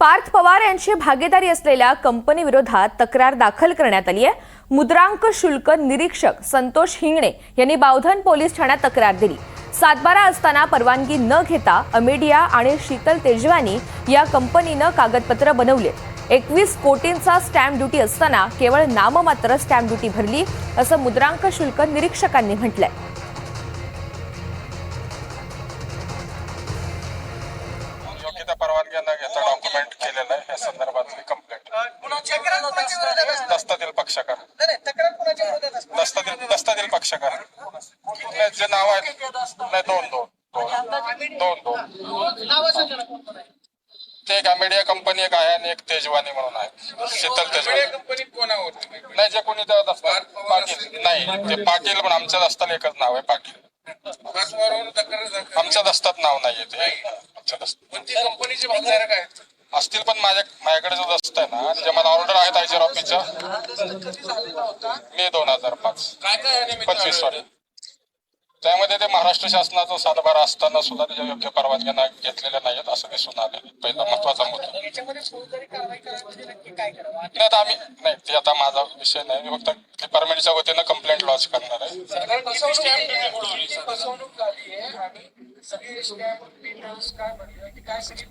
पार्थ पवार यांची भागीदारी असलेल्या कंपनी विरोधात तक्रार दाखल करण्यात आली आहे. मुद्रांक शुल्क निरीक्षक संतोष हिंगणे यांनी बावधन पोलीस ठाण्यात तक्रार दिली. सातबारा असताना परवानगी न घेता अमेडिया आणि शीतल तेजवानी या कंपनीनं कागदपत्र बनवले एकवीस कोटींचा स्टॅम्प ड्युटी असताना केवळ नाममात्र स्टॅम्प ड्युटी भरली असं मुद्रांक शुल्क निरीक्षकांनी म्हटलंय. त्या परवानग्या न घेता डॉक्युमेंट केलेलं आहे. या संदर्भातली कंप्लेंट? दस्तातील पक्षकार? दस्तातील दस्तातील पक्षकार. नाही, जे नाव आहेत नाही दोन दोन दोन. दोन. ते एक अमेडिया कंपनी एक आहे आणि एक तेजवानी म्हणून आहे. शीतल तेजवानी. कंपनी कोणावर? नाही जे कोणी त्या पाटील. नाही ते पाटील पण आमच्या दस्ताला एकच नाव आहे पाटील. आमच्या दस्तात नाव नाहीये ते. कंपनीचे भागधारक आहेत. असतील पण माझ्या माझ्याकडे जो दस्त आहे ना जे मला ऑर्डर आहेत आयचर ऑफिसच्या मे दोन हजार पाच. काय काय पंचवीस सॉरी त्यामध्ये ते महाराष्ट्र शासनाचा सातबारा असताना सुद्धा त्याच्या योग्य परवानग्या घेतलेल्या नाहीत असं दिसून आले पहिला महत्त्वाचा मुद्दा. नाही आता आम्ही नाही ते आता माझा विषय नाही. मी फक्त डिपार्टमेंटच्या वतीनं लॉन्च करणार आहे. फसवणूक झाली आहे. आणि सगळे स्टॅम्प डिटेल्स काय म्हणलं काय सगळी